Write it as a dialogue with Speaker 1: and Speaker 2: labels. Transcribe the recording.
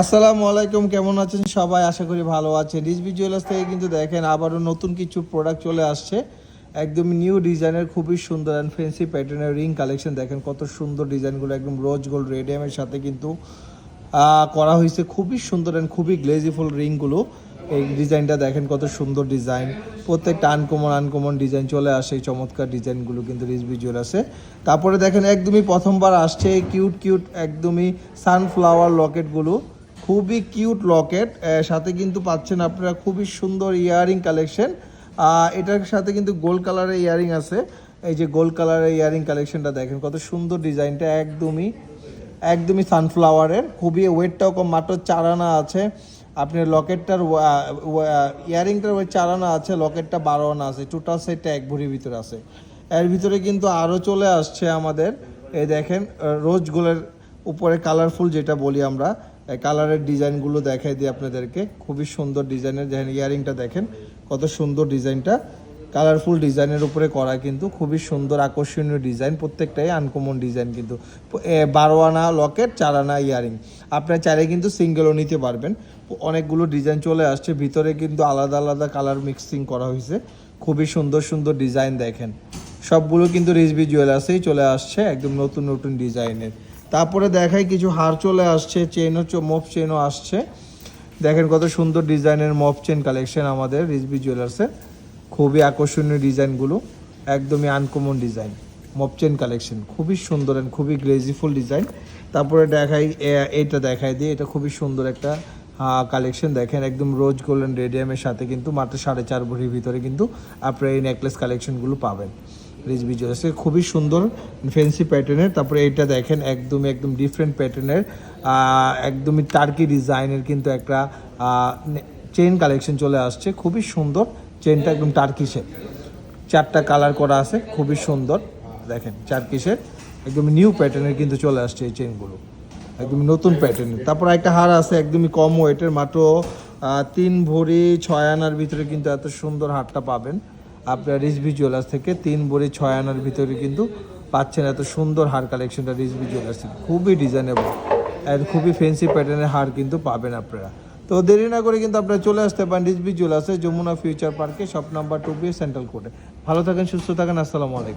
Speaker 1: আসসালামু আলাইকুম, কেমন আছেন সবাই? আশা করি ভালো আছেন। রিজবি জুয়েলার্স থেকে কিন্তু দেখেন আবারও নতুন কিছু প্রোডাক্ট চলে আসছে। একদম নিউ ডিজাইনের খুবই সুন্দর অ্যান্ড ফেন্সি প্যাটার্নের রিং কালেকশন দেখেন কত সুন্দর ডিজাইনগুলো, একদম রোজ গোল্ড রেডিয়ামের সাথে কিন্তু করা হয়েছে। খুবই সুন্দর অ্যান্ড খুবই গ্লেজিফুল রিংগুলো এই ডিজাইনটা দেখেন কত সুন্দর ডিজাইন। প্রত্যেকটা আনকমন আনকমন ডিজাইন চলে আসে। এই চমৎকার ডিজাইনগুলো কিন্তু রিজবি জুয়েলার্সে তারপরে দেখেন একদমই প্রথমবার আসছে। এই কিউট কিউট একদমই সানফ্লাওয়ার লকেটগুলো খুবই কিউট লকেট সাথে কিন্তু পাচ্ছেন আপনারা খুবই সুন্দর ইয়ারিং কালেকশন। এটার সাথে কিন্তু গোল্ড কালারের ইয়ারিং আছে। এই যে গোল্ড কালারের ইয়ারিং কালেকশনটা দেখেন, কত সুন্দর ডিজাইনটা, একদমই একদমই সানফ্লাওয়ারের। খুবই ওয়েটটাও কম, মাত্র চার আনা আছে। আপনার লকেটটার ইয়ারিংটার ওয়েট চার আনা আছে, লকেটটা বারো আনা আছে টোটাল সেটটা এক ভরির ভিতরে আছে। এর ভিতরে কিন্তু আরও চলে আসছে আমাদের, এই দেখেন রোজ গোলের উপরে কালারফুল যেটা বলি আমরা কালারের ডিজাইনগুলো দেখাই দিই আপনাদেরকে। খুবই সুন্দর ডিজাইনের দেখেন ইয়ারিংটা দেখেন, কত সুন্দর ডিজাইনটা। কালারফুল ডিজাইনের উপরে করা কিন্তু খুবই সুন্দর আকর্ষণীয় ডিজাইন, প্রত্যেকটাই আনকমন ডিজাইন কিন্তু। বারো আনা লকেট চার আনা ইয়ারিং। আপনার চাইলে কিন্তু সিঙ্গেলও নিতে পারবেন। অনেকগুলো ডিজাইন চলে আসছে, ভিতরে কিন্তু আলাদা আলাদা কালার মিক্সিং করা হয়েছে। খুবই সুন্দর সুন্দর ডিজাইন দেখেন। সবগুলো কিন্তু রিজবি জুয়েলার্সেই চলে আসছে, একদম নতুন নতুন ডিজাইনের। তারপরে দেখাই কিছু হার চলে আসছে চেনও মোফ চেনও আসছে। দেখেন কত সুন্দর ডিজাইনের মফ চেন কালেকশন আমাদের রিজবি জুয়েলার্সের খুবই আকর্ষণীয় ডিজাইনগুলো একদমই আনকমন ডিজাইন মফ চেন কালেকশন খুবই সুন্দর অ্যান্ড খুবই গ্লেজিফুল ডিজাইন তারপরে দেখাই এটা দেখাই দিই এটা খুবই সুন্দর একটা কালেকশন দেখেন, একদম রোজ গোল্ডেন রেডিয়ামের সাথে কিন্তু মাত্র সাড়ে চার ভরির ভিতরে কিন্তু আপনারা এই নেকলেস কালেকশনগুলো পাবেন। রিজবি জুয়েলার্সে খুবই সুন্দর ফেন্সি প্যাটার্নের তারপরে এটা দেখেন, একদমই একদম ডিফারেন্ট প্যাটার্নের একদমই টার্কি ডিজাইনের কিন্তু একটা চেন কালেকশন চলে আসছে। খুবই সুন্দর। চেনটা একদম টার্কি শেপ চারটা কালার করা আছে। খুবই সুন্দর। দেখেন চার কিসের একদম নিউ প্যাটার্নের কিন্তু চলে আসছে এই চেনগুলো একদম নতুন প্যাটার্নের তারপর একটা হার আছে, একদমই কম ওয়েটের মাত্র তিন ভরি ছয় আনার ভিতরে কিন্তু এত সুন্দর হারটা পাবেন। আপনার রিজভি জুয়েলার্স থেকে তিন বড়ি ছয় আনার ভিতরে কিন্তু পাচ্ছেন এত সুন্দর হার কালেকশনটা রিজভি জুয়েলার্স থেকে। খুবই ডিজাইনেবল আর খুবই ফেন্সি প্যাটার্নের হার কিন্তু পাবেন আপনারা। তো দেরি না করে কিন্তু আপনারা চলে আসতে পারেন রিজভি জুয়েলার্সে যমুনা ফিউচার পার্কে shop number two B central কোর্টে ভালো থাকেন, সুস্থ থাকেন, আসসালামু আলাইকুম।